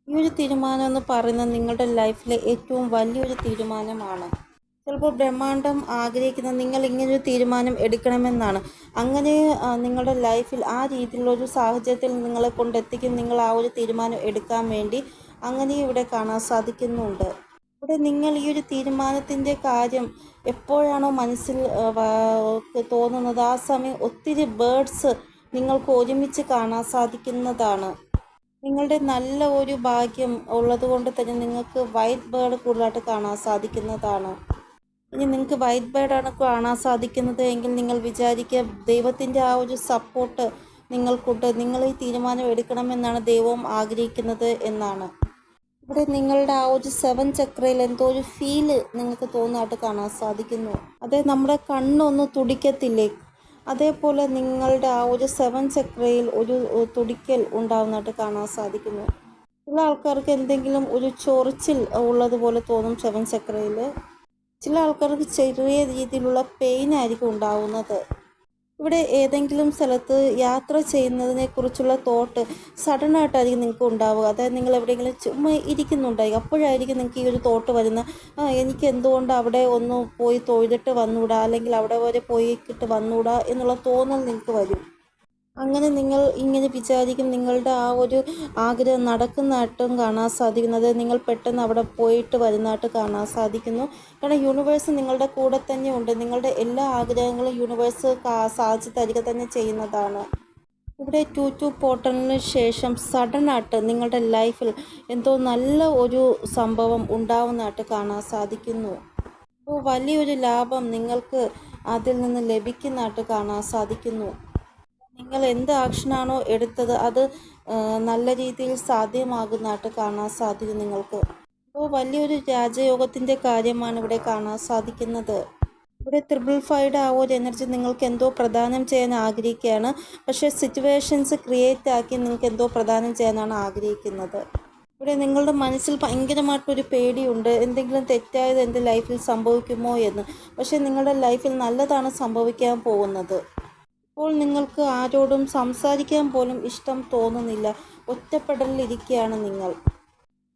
ഈ ഒരു തീരുമാനം എന്ന് പറയുന്നത് നിങ്ങളുടെ ലൈഫിലെ ഏറ്റവും വലിയൊരു തീരുമാനമാണ്. ചിലപ്പോൾ ബ്രഹ്മാണ്ടം ആഗ്രഹിക്കുന്ന നിങ്ങൾ ഇങ്ങനൊരു തീരുമാനം എടുക്കണമെന്നാണ്. അങ്ങനെ നിങ്ങളുടെ ലൈഫിൽ ആ രീതിയിലുള്ളൊരു സാഹചര്യത്തിൽ നിങ്ങളെ കൊണ്ടെത്തിക്കും. നിങ്ങൾ ആ ഒരു തീരുമാനം എടുക്കാൻ വേണ്ടി അങ്ങനെ ഇവിടെ കാണാൻ സാധിക്കുന്നുണ്ട്. ഇവിടെ നിങ്ങൾ ഈ ഒരു തീരുമാനത്തിന്റെ കാര്യം എപ്പോഴാണോ മനസ്സിൽ തോന്നുന്നത് ആ സമയം ഒത്തിരി ബേർഡ്സ് നിങ്ങൾക്ക് ഒരുമിച്ച് കാണാൻ സാധിക്കുന്നതാണ്. നിങ്ങളുടെ നല്ല ഒരു ഭാഗ്യം ഉള്ളതുകൊണ്ട് തന്നെ നിങ്ങൾക്ക് വൈറ്റ് ബേർഡ് കൂടുതലായിട്ട് കാണാൻ സാധിക്കുന്നതാണ്. ഇനി നിങ്ങൾക്ക് വൈറ്റ് ബേർഡാണ് കാണാൻ സാധിക്കുന്നത് എങ്കിൽ നിങ്ങൾ വിചാരിക്കുക ദൈവത്തിന്റെ ആ ഒരു സപ്പോർട്ട് നിങ്ങൾക്കുണ്ട്. നിങ്ങൾ ഈ തീരുമാനം എടുക്കണമെന്നാണ് ദൈവവും ആഗ്രഹിക്കുന്നത് എന്നാണ്. ഇവിടെ നിങ്ങളുടെ ആ ഒരു സെവൻ ചക്രയിൽ എന്തോ ഒരു ഫീൽ നിങ്ങൾക്ക് തോന്നായിട്ട് കാണാൻ സാധിക്കുന്നു. അതെ നമ്മുടെ കണ്ണൊന്ന് തുടിക്കത്തില്ലേ? അതേപോലെ നിങ്ങളുടെ ആ ഒരു സെവൻ ചക്രയിൽ ഒരു തുടിക്കൽ ഉണ്ടാവുന്നതായിട്ട് കാണാൻ സാധിക്കുന്നു. ചില ആൾക്കാർക്ക് എന്തെങ്കിലും ഒരു ചൊറിച്ചിൽ ഉള്ളതുപോലെ തോന്നും സെവൻ ചക്രയിൽ. ചില ആൾക്കാർക്ക് ചെറിയ രീതിയിലുള്ള പെയിൻ ആയിരിക്കും ഉണ്ടാവുന്നത്. ഇവിടെ ഏതെങ്കിലും സ്ഥലത്ത് യാത്ര ചെയ്യുന്നതിനെ കുറിച്ചുള്ള തോട്ട് സഡൻ ആയിട്ടായിരിക്കും നിങ്ങൾക്ക് ഉണ്ടാവുക. അതായത് നിങ്ങൾ എവിടെയെങ്കിലും ചുമ്മാ ഇരിക്കുന്നുണ്ടായിരിക്കും അപ്പോഴായിരിക്കും നിങ്ങൾക്ക് ഈ ഒരു തോട്ട് വരുന്ന ആ എനിക്ക് എന്തുകൊണ്ട് അവിടെ ഒന്ന് പോയി തൊഴുതിട്ട് വന്നുകൂടാ അല്ലെങ്കിൽ അവിടെ വരെ പോയിട്ട് വന്നുകൂടാ എന്നുള്ള തോന്നൽ നിങ്ങൾക്ക് വരും. അങ്ങനെ നിങ്ങൾ ഇങ്ങനെ വിചാരിക്കും നിങ്ങളുടെ ആ ഒരു ആഗ്രഹം നടക്കുന്നതായിട്ടും കാണാൻ സാധിക്കുന്നത്. നിങ്ങൾ പെട്ടെന്ന് അവിടെ പോയിട്ട് വരുന്നതായിട്ട് കാണാൻ സാധിക്കുന്നു. കാരണം യൂണിവേഴ്സ് നിങ്ങളുടെ കൂടെ തന്നെ ഉണ്ട്. നിങ്ങളുടെ എല്ലാ ആഗ്രഹങ്ങളും യൂണിവേഴ്സ് സാധിച്ചു തരിക തന്നെ ചെയ്യുന്നതാണ്. ഇവിടെ ടു ടു പോർട്ടലിന് ശേഷം സഡനായിട്ട് നിങ്ങളുടെ ലൈഫിൽ എന്തോ നല്ല ഒരു സംഭവം ഉണ്ടാവുന്നതായിട്ട് കാണാൻ സാധിക്കുന്നു. അപ്പോൾ വലിയൊരു ലാഭം നിങ്ങൾക്ക് അതിൽ നിന്ന് ലഭിക്കുന്നതായിട്ട് കാണാൻ സാധിക്കുന്നു. നിങ്ങൾ എന്ത് ആക്ഷനാണോ എടുത്തത് അത് നല്ല രീതിയിൽ സാധ്യമാകുന്നതായിട്ട് കാണാൻ സാധിക്കും നിങ്ങൾക്ക്. അപ്പോൾ വലിയൊരു രാജയോഗത്തിന്റെ കാര്യമാണ് ഇവിടെ കാണാൻ സാധിക്കുന്നത്. ഇവിടെ ത്രിബിൾ ഫൈയുടെ ആ ഒരു എനർജി നിങ്ങൾക്ക് എന്തോ പ്രദാനം ചെയ്യാൻ ആഗ്രഹിക്കുകയാണ്. പക്ഷേ സിറ്റുവേഷൻസ് ക്രിയേറ്റ് ആക്കി നിങ്ങൾക്ക് എന്തോ പ്രദാനം ചെയ്യാനാണ് ആഗ്രഹിക്കുന്നത്. ഇവിടെ നിങ്ങളുടെ മനസ്സിൽ ഭയങ്കരമായിട്ടൊരു പേടിയുണ്ട്. എന്തെങ്കിലും തെറ്റായത് എന്റെ ലൈഫിൽ സംഭവിക്കുമോ എന്ന്. പക്ഷേ നിങ്ങളുടെ ലൈഫിൽ നല്ലതാണ് സംഭവിക്കാൻ പോകുന്നത്. ഇപ്പോൾ നിങ്ങൾക്ക് ആരോടും സംസാരിക്കാൻ പോലും ഇഷ്ടം തോന്നുന്നില്ല. ഒറ്റപ്പെടലിലിരിക്കുകയാണ് നിങ്ങൾ.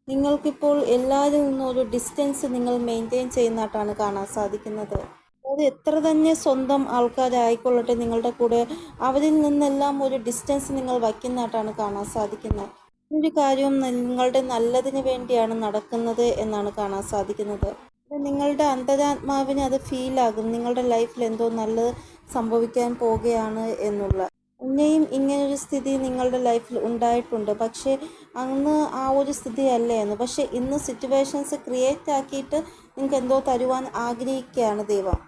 നിങ്ങൾക്കിപ്പോൾ എല്ലാവരിൽ നിന്നും ഒരു ഡിസ്റ്റൻസ് നിങ്ങൾ മെയിന്റെയിൻ ചെയ്യുന്നതായിട്ടാണ് കാണാൻ സാധിക്കുന്നത്. അത് എത്ര തന്നെ സ്വന്തം ആൾക്കാരായിക്കൊള്ളട്ടെ നിങ്ങളുടെ കൂടെ അവരിൽ നിന്നെല്ലാം ഒരു ഡിസ്റ്റൻസ് നിങ്ങൾ വയ്ക്കുന്നതായിട്ടാണ് കാണാൻ സാധിക്കുന്നത്. ഒരു കാര്യവും നിങ്ങളുടെ നല്ലതിന് വേണ്ടിയാണ് നടക്കുന്നത് എന്നാണ് കാണാൻ സാധിക്കുന്നത്. നിങ്ങളുടെ അന്തരാത്മാവിന് അത് ഫീലാകും നിങ്ങളുടെ ലൈഫിൽ എന്തോ നല്ലത് സംഭവിക്കാൻ പോവുകയാണ് എന്നുള്ള. മുന്നേയും ഇങ്ങനൊരു സ്ഥിതി നിങ്ങളുടെ ലൈഫിൽ ഉണ്ടായിട്ടുണ്ട്. പക്ഷേ അന്ന് ആ ഒരു സ്ഥിതി അല്ലായിരുന്നു പക്ഷേ ഇന്ന് സിറ്റുവേഷൻസ് ക്രിയേറ്റ് ആക്കിയിട്ട് നിങ്ങൾക്ക് എന്തോ തരുവാൻ ആഗ്രഹിക്കുകയാണ് ദൈവം.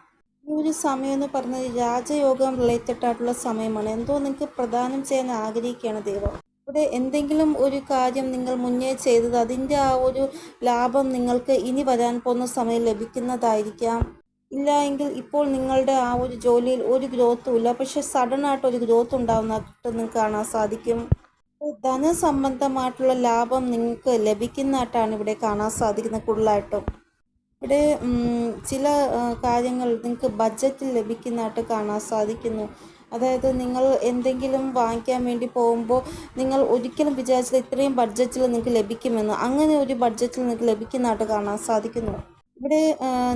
ഈ ഒരു സമയം എന്ന് പറഞ്ഞത് രാജയോഗം റിലേറ്റഡ് ആയിട്ടുള്ള സമയമാണ്. എന്തോ നിങ്ങൾക്ക് പ്രദാനം ചെയ്യാൻ ആഗ്രഹിക്കുകയാണ് ദൈവം. ഇവിടെ എന്തെങ്കിലും ഒരു കാര്യം നിങ്ങൾ മുന്നേ ചെയ്തത് അതിന്റെ ആ ഒരു ലാഭം നിങ്ങൾക്ക് ഇനി വരാൻ പോകുന്ന സമയം ലഭിക്കുന്നതായിരിക്കാം. ഇല്ല എങ്കിൽ ഇപ്പോൾ നിങ്ങളുടെ ആ ഒരു ജോലിയിൽ ഒരു ഗ്രോത്തും ഇല്ല. പക്ഷെ സഡൻ ആയിട്ട് ഒരു ഗ്രോത്ത് ഉണ്ടാവുന്നതായിട്ട് നിങ്ങൾക്ക് കാണാൻ സാധിക്കും. ധനസംബന്ധമായിട്ടുള്ള ലാഭം നിങ്ങൾക്ക് ലഭിക്കുന്നതായിട്ടാണ് ഇവിടെ കാണാൻ സാധിക്കുന്നത് കൂടുതലായിട്ടും. ഇവിടെ ചില കാര്യങ്ങൾ നിങ്ങൾക്ക് ബഡ്ജറ്റിൽ ലഭിക്കുന്നതായിട്ട് കാണാൻ സാധിക്കുന്നു. അതായത് നിങ്ങൾ എന്തെങ്കിലും വാങ്ങിക്കാൻ വേണ്ടി പോകുമ്പോൾ നിങ്ങൾ ഒരിക്കലും വിചാരിച്ചില്ല ഇത്രയും ബഡ്ജറ്റിൽ നിങ്ങൾക്ക് ലഭിക്കുമെന്ന്. അങ്ങനെ ഒരു ബഡ്ജറ്റിൽ നിങ്ങൾക്ക് ലഭിക്കുന്നതായിട്ട് കാണാൻ സാധിക്കുന്നു. ഇവിടെ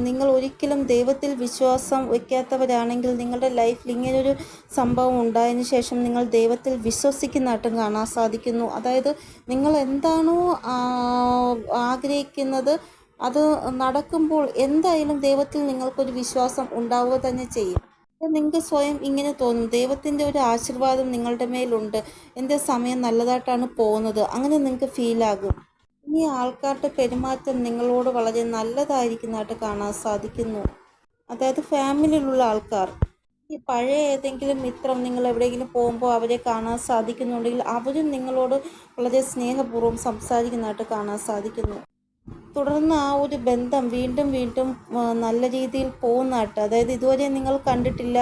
നിങ്ങൾ ഒരിക്കലും ദൈവത്തിൽ വിശ്വാസം വയ്ക്കാത്തവരാണെങ്കിൽ നിങ്ങളുടെ ലൈഫിൽ ഇങ്ങനൊരു സംഭവം ഉണ്ടായതിനു ശേഷം നിങ്ങൾ ദൈവത്തിൽ വിശ്വസിക്കുന്നതായിട്ടും കാണാൻ സാധിക്കുന്നു. അതായത് നിങ്ങൾ എന്താണോ ആഗ്രഹിക്കുന്നത് അത് നടക്കുമ്പോൾ എന്തായാലും ദൈവത്തിൽ നിങ്ങൾക്കൊരു വിശ്വാസം ഉണ്ടാവുക തന്നെ ചെയ്യും. നിങ്ങൾക്ക് സ്വയം ഇങ്ങനെ തോന്നും. ദൈവത്തിന്റെ ഒരു ആശീർവാദം നിങ്ങളുടെ മേലുണ്ട്. എന്റെ സമയം നല്ലതായിട്ടാണ് പോകുന്നത്? അങ്ങനെ നിങ്ങൾക്ക് ഫീൽ ആകും. ഇനി ആൾക്കാരുടെ പെരുമാറ്റം നിങ്ങളോട് വളരെ നല്ലതായിരിക്കുന്നതായിട്ട് കാണാൻ സാധിക്കുന്നു. അതായത് ഫാമിലിയിലുള്ള ആൾക്കാർ. ഈ പഴയ ഏതെങ്കിലും മിത്രം നിങ്ങൾ എവിടെയെങ്കിലും പോകുമ്പോൾ അവരെ കാണാൻ സാധിക്കുന്നുണ്ടെങ്കിൽ അവരും നിങ്ങളോട് വളരെ സ്നേഹപൂർവം സംസാരിക്കുന്നതായിട്ട് കാണാൻ സാധിക്കുന്നു. തുടർന്ന് ആ ഒരു ബന്ധം വീണ്ടും വീണ്ടും നല്ല രീതിയിൽ പോകുന്നതായിട്ട് അതായത് ഇതുവരെ നിങ്ങൾ കണ്ടിട്ടില്ല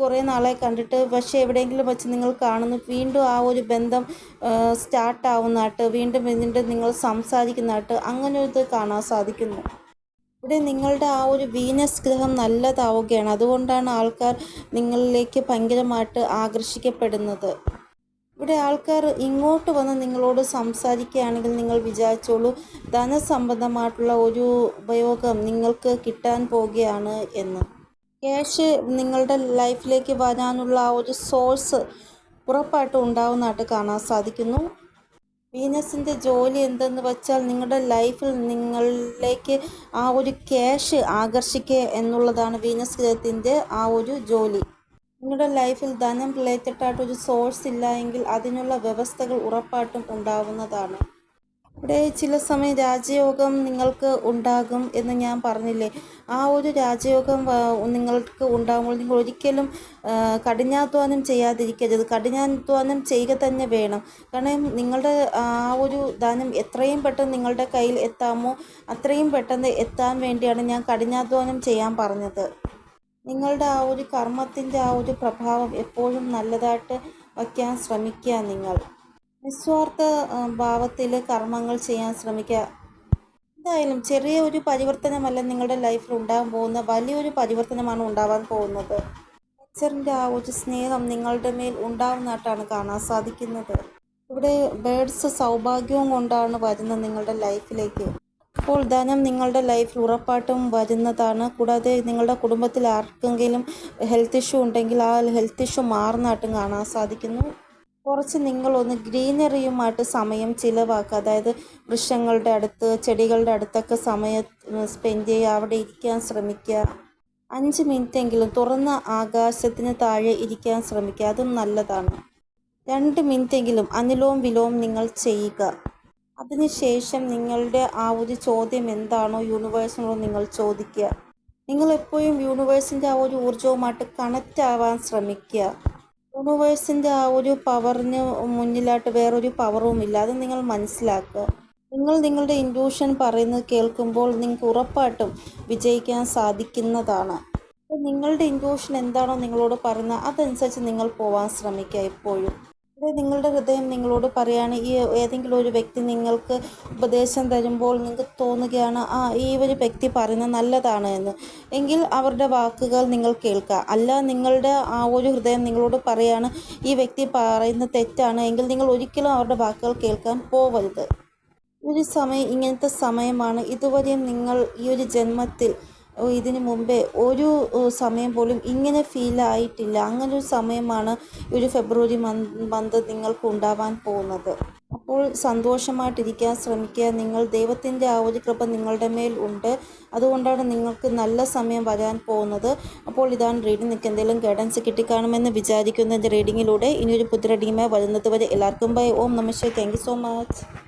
കുറേ നാളെ കണ്ടിട്ട് പക്ഷേ എവിടെയെങ്കിലും വെച്ച് നിങ്ങൾ കാണുന്നു വീണ്ടും ആ ഒരു ബന്ധം സ്റ്റാർട്ടാവുന്നതായിട്ട് വീണ്ടും വീണ്ടും നിങ്ങൾ സംസാരിക്കുന്നതായിട്ട് അങ്ങനെ ഇത് കാണാൻ സാധിക്കുന്നു. ഇവിടെ നിങ്ങളുടെ ആ ഒരു വീനസ് ഗ്രഹം നല്ലതാവുകയാണ്. അതുകൊണ്ടാണ് ആൾക്കാർ നിങ്ങളിലേക്ക് ഭയങ്കരമായിട്ട് ആകർഷിക്കപ്പെടുന്നത്. ഇവിടെ ആൾക്കാർ ഇങ്ങോട്ട് വന്ന് നിങ്ങളോട് സംസാരിക്കുകയാണെങ്കിൽ നിങ്ങൾ വിചാരിച്ചോളൂ ധനസംബന്ധമായിട്ടുള്ള ഒരു ഉപയോഗം നിങ്ങൾക്ക് കിട്ടാൻ പോവുകയാണ് എന്ന്. ക്യാഷ് നിങ്ങളുടെ ലൈഫിലേക്ക് വരാനുള്ള ആ ഒരു സോഴ്സ് ഉറപ്പായിട്ടും ഉണ്ടാവുന്നതായിട്ട് കാണാൻ സാധിക്കുന്നു. വീനസിന്റെ ജോലി എന്തെന്ന് വെച്ചാൽ നിങ്ങളുടെ ലൈഫിൽ നിങ്ങളിലേക്ക് ആ ഒരു ക്യാഷ് ആകർഷിക്കുക എന്നുള്ളതാണ് വീനസ് ഗ്രഹത്തിന്റെ ആ ഒരു ജോലി. നിങ്ങളുടെ ലൈഫിൽ ധനം റിലേറ്റഡ് ആയിട്ട് ഒരു സോഴ്സ് ഇല്ല എങ്കിൽ അതിനുള്ള വ്യവസ്ഥകൾ ഉറപ്പായിട്ടും ഉണ്ടാവുന്നതാണ്. ഇവിടെ ചില സമയം രാജയോഗം നിങ്ങൾക്ക് ഉണ്ടാകും എന്ന് ഞാൻ പറഞ്ഞില്ലേ? ആ ഒരു രാജയോഗം നിങ്ങൾക്ക് ഉണ്ടാകുമ്പോൾ നിങ്ങൾ ഒരിക്കലും കഠിനാധ്വാനം ചെയ്യാതിരിക്കരുത്. കഠിനാധ്വാനം ചെയ്യുക തന്നെ വേണം. കാരണം നിങ്ങളുടെ ആ ഒരു ധനം എത്രയും പെട്ടെന്ന് നിങ്ങളുടെ കയ്യിൽ എത്താമോ അത്രയും പെട്ടെന്ന് എത്താൻ വേണ്ടിയാണ് ഞാൻ കഠിനാധ്വാനം ചെയ്യാൻ പറഞ്ഞത്. നിങ്ങളുടെ ആ ഒരു കർമ്മത്തിന്റെ ആ ഒരു പ്രഭാവം എപ്പോഴും നല്ലതായിട്ട് വയ്ക്കാൻ ശ്രമിക്കുക നിങ്ങൾ. നിസ്വാർത്ഥ ഭാവത്തിൽ കർമ്മങ്ങൾ ചെയ്യാൻ ശ്രമിക്കുക. എന്തായാലും ചെറിയ ഒരു പരിവർത്തനമല്ല നിങ്ങളുടെ ലൈഫിൽ ഉണ്ടാകാൻ പോകുന്ന വലിയൊരു പരിവർത്തനമാണ് ഉണ്ടാവാൻ പോകുന്നത്. നേച്ചറിന്റെ ആ ഒരു സ്നേഹം നിങ്ങളുടെ മേൽ ഉണ്ടാവുന്നതായിട്ടാണ് കാണാൻ സാധിക്കുന്നത്. ഇവിടെ ബേഡ്സ് സൗഭാഗ്യവും കൊണ്ടാണ് വരുന്നത് നിങ്ങളുടെ ലൈഫിലേക്ക്. അപ്പോൾ ധനം നിങ്ങളുടെ ലൈഫിൽ ഉറപ്പായിട്ടും വരുന്നതാണ്. കൂടാതെ നിങ്ങളുടെ കുടുംബത്തിൽ ആർക്കെങ്കിലും ഹെൽത്ത് ഇഷ്യൂ ഉണ്ടെങ്കിൽ ആ ഹെൽത്ത് ഇഷ്യൂ മാറുന്നതായിട്ടും കാണാൻ സാധിക്കുന്നു. കുറച്ച് നിങ്ങളൊന്ന് ഗ്രീനറിയുമായിട്ട് സമയം ചിലവാക്കുക. അതായത് വൃക്ഷങ്ങളുടെ അടുത്ത് ചെടികളുടെ അടുത്തൊക്കെ സമയം സ്പെൻഡ് ചെയ്യുക. അവിടെ ഇരിക്കാൻ ശ്രമിക്കുക. അഞ്ച് മിനിറ്റെങ്കിലും തുറന്ന ആകാശത്തിന് താഴെ ഇരിക്കാൻ ശ്രമിക്കുക. അതും നല്ലതാണ്. രണ്ട് മിനിറ്റെങ്കിലും അനിലോം വിലോം നിങ്ങൾ ചെയ്യുക. അതിനുശേഷം നിങ്ങളുടെ ആ ഒരു ചോദ്യം എന്താണോ യൂണിവേഴ്സിനോട് നിങ്ങൾ ചോദിക്കുക. നിങ്ങൾ എപ്പോഴും യൂണിവേഴ്സിന്റെ ആ ഒരു ഊർജവുമായിട്ട് കണക്റ്റ് ആവാൻ ശ്രമിക്കുക. യൂണിവേഴ്സിന്റെ ആ ഒരു പവറിന് മുന്നിലായിട്ട് വേറൊരു പവറും ഇല്ല അത് നിങ്ങൾ മനസ്സിലാക്കുക. നിങ്ങൾ നിങ്ങളുടെ ഇൻഡ്യൂഷൻ പറയുന്നത് കേൾക്കുമ്പോൾ നിങ്ങൾക്ക് ഉറപ്പായിട്ടും വിജയിക്കാൻ സാധിക്കുന്നതാണ്. നിങ്ങളുടെ ഇൻഡ്യൂഷൻ എന്താണോ നിങ്ങളോട് പറയുന്നത് അതനുസരിച്ച് നിങ്ങൾ പോവാൻ ശ്രമിക്കുക എപ്പോഴും. ഇവിടെ നിങ്ങളുടെ ഹൃദയം നിങ്ങളോട് പറയാണ് ഈ ഏതെങ്കിലും ഒരു വ്യക്തി നിങ്ങൾക്ക് ഉപദേശം തരുമ്പോൾ നിങ്ങൾക്ക് തോന്നുകയാണ് ആ ഈ ഒരു വ്യക്തി പറയുന്നത് നല്ലതാണ് എന്ന്. എങ്കിൽ അവരുടെ വാക്കുകൾ നിങ്ങൾ കേൾക്കുക. അല്ല നിങ്ങളുടെ ആ ഒരു ഹൃദയം നിങ്ങളോട് പറയാണ് ഈ വ്യക്തി പറയുന്നത് തെറ്റാണ് എങ്കിൽ നിങ്ങൾ ഒരിക്കലും അവരുടെ വാക്കുകൾ കേൾക്കാൻ പോവരുത്. ഒരു സമയം ഇങ്ങനത്തെ സമയമാണ്. ഇതുവരെയും നിങ്ങൾ ഈ ഒരു ജന്മത്തിൽ ഇതിനു മുമ്പേ ഒരു സമയം പോലും ഇങ്ങനെ ഫീൽ ആയിട്ടില്ല. അങ്ങനെ ഒരു സമയമാണ് ഒരു ഫെബ്രുവരി മന്ത് നിങ്ങൾക്ക് ഉണ്ടാവാൻ പോകുന്നത്. അപ്പോൾ സന്തോഷമായിട്ടിരിക്കാൻ ശ്രമിക്കുക. നിങ്ങൾ ദൈവത്തിന്റെ ആ ഒരു കൃപ നിങ്ങളുടെ മേൽ ഉണ്ട്. അതുകൊണ്ടാണ് നിങ്ങൾക്ക് നല്ല സമയം വരാൻ പോകുന്നത്. അപ്പോൾ ഇതാണ് റീഡിംഗ് നിങ്ങൾക്ക് എന്തെങ്കിലും ഗൈഡൻസ് കിട്ടിക്കാണുമെന്ന് വിചാരിക്കുന്നതിന്റെ റീഡിങ്ങിലൂടെ ഇനിയൊരു പുതിയ റീഡിങ്ങുമായി വരുന്നത് വരെ എല്ലാവർക്കും ബൈ ഓം നമസ്തേ താങ്ക് യു സോ മച്ച്